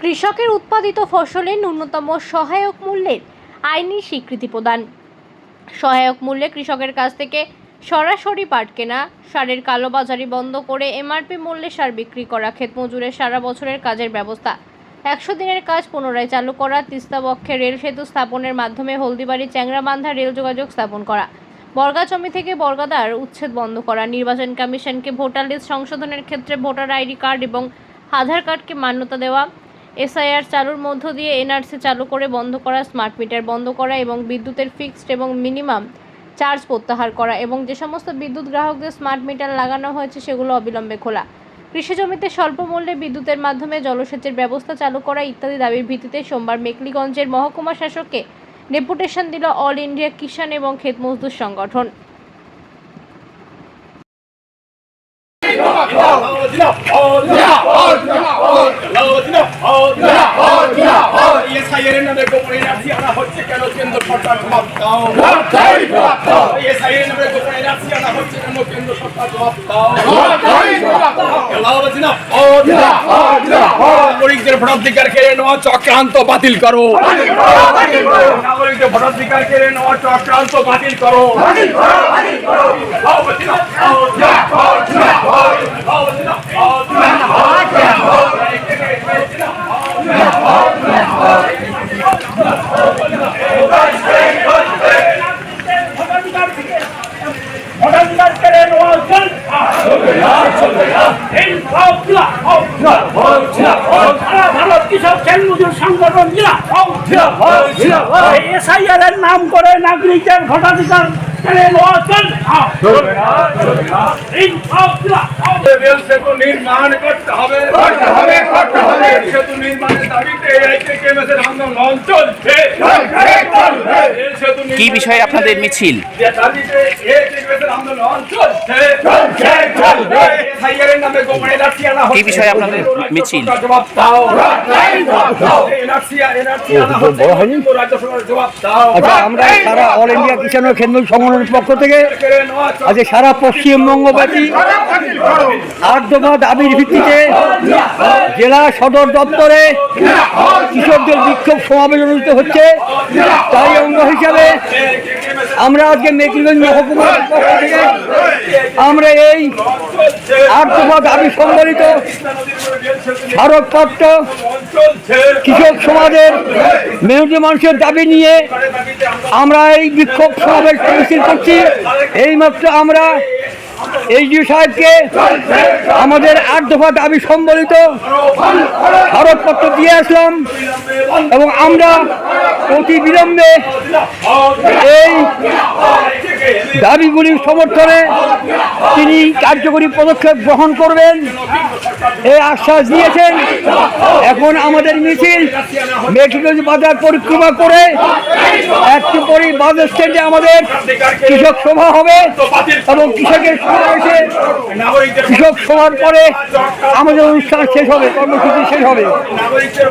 কৃষকের উৎপাদিত ফসলের ন্যূনতম সহায়ক মূল্যের আইনি স্বীকৃতি প্রদান। সহায়ক মূল্যে কৃষকের কাছ থেকে সরাসরি পাট কেনা, সারের কালোবাজারি বন্ধ করে এমআরপি মূল্যে সার বিক্রি করা ক্ষেত মজুরের সারা বছরের কাজের ব্যবস্থা, একশো দিনের কাজ পুনরায় চালু করা, তিস্তা বক্ষে রেল সেতু স্থাপনের মাধ্যমে হলদিবাড়ি চ্যাংরাবান্ধা রেল যোগাযোগ স্থাপন করা, বর্গা জমি থেকে বর্গাদার উচ্ছেদ বন্ধ করা, নির্বাচন কমিশনকে ভোটার লিস্ট সংশোধনের ক্ষেত্রে ভোটার আইডি কার্ড এবং আধার কার্ডকে মান্যতা দেওয়া এসআইআর চালুর মধ্য দিয়ে এনআরসি চালু করে বন্ধ করা, স্মার্ট মিটার বন্ধ করা এবং বিদ্যুতের ফিক্সড এবং মিনিমাম চার্জ প্রত্যাহার করা এবং যে সমস্ত বিদ্যুৎ গ্রাহকদের স্মার্ট মিটার লাগানো হয়েছে সেগুলো অবিলম্বে খোলা। কৃষি জমিতে স্বল্প মূল্যে বিদ্যুতের মাধ্যমে জলসেচের ব্যবস্থা চালু করা ইত্যাদি দাবির ভিত্তিতে সোমবার মেকলিগঞ্জের মহকুমা শাসককে ডেপুটেশন দিল অল ইন্ডিয়া কিষাণ এবং ক্ষেত মজদুর সংগঠন। কেন কেন্দ্র সরকার জবাব দাও নাগরিকদের ভোটাধিকার কেড়ে নেওয়া চক্রান্ত বাতিল করো। নাগরিকদের ভোটাধিকার কেড়ে নেওয়া চক্রান্ত বাতিল করো কেড়ে নেওয়া সারা ভারত কৃষক খেল মজুর নাম করে ভোটাধিকার কি বিষয়ে আপনাদের মিছিল? আন্দোলন চলছে চলছে চলবে এসআইআর নামে গোপনে রাখি আনা হচ্ছে কি বিষয়ে আপনাদের মিছিল? জবাব দাও। এনআরসি এনআরসি আনা হচ্ছে। কিন্তু রাজ্য সরকার জবাব দাও। আচ্ছা আমরা সারা অল ইন্ডিয়া কিষাণ কেন্দ্র সংগঠনের পক্ষ থেকে আজ সারা পশ্চিমবঙ্গব্যাপী আট দফা দাবির ভিত্তিতে জেলা সদর দপ্তরে কৃষকদের বিক্ষোভ সমাবেশ অনুষ্ঠিত হচ্ছে। তাই অঙ্গ হিসাবে আমরা আজকে মেকিগঞ্জ মহকুমার পক্ষ থেকে আমরা এই আর্থপথ দাবি সংবলিত স্মারকপত্র কৃষক সমাজের মেহনতি মানুষের দাবি নিয়ে আমরা এই বিক্ষোভ সমাবেশ মিছিল করছি। এইমাত্র আমরা এইচডি সাহেবকে আমাদের আট দফা দাবি সম্বলিত ভারতপত্র দিয়ে আসলাম এবং আমরা অতি বিলম্বে এই দাবিগুলির সমর্থনে তিনি কার্যকরী পদক্ষেপ গ্রহণ করবেন। এই আশ্বাস দিয়েছেন। এখন আমাদের মিছিল মেঘিগঞ্জ বাজার পরিক্রমা করে একটু পরেই বাস স্ট্যান্ডে আমাদের কৃষক সভা হবে এবং কৃষকের সমাবেশে কৃষক সভার পরে আমাদের অনুষ্ঠান শেষ হবে কর্মসূচি শেষ হবে। নাগরিকদের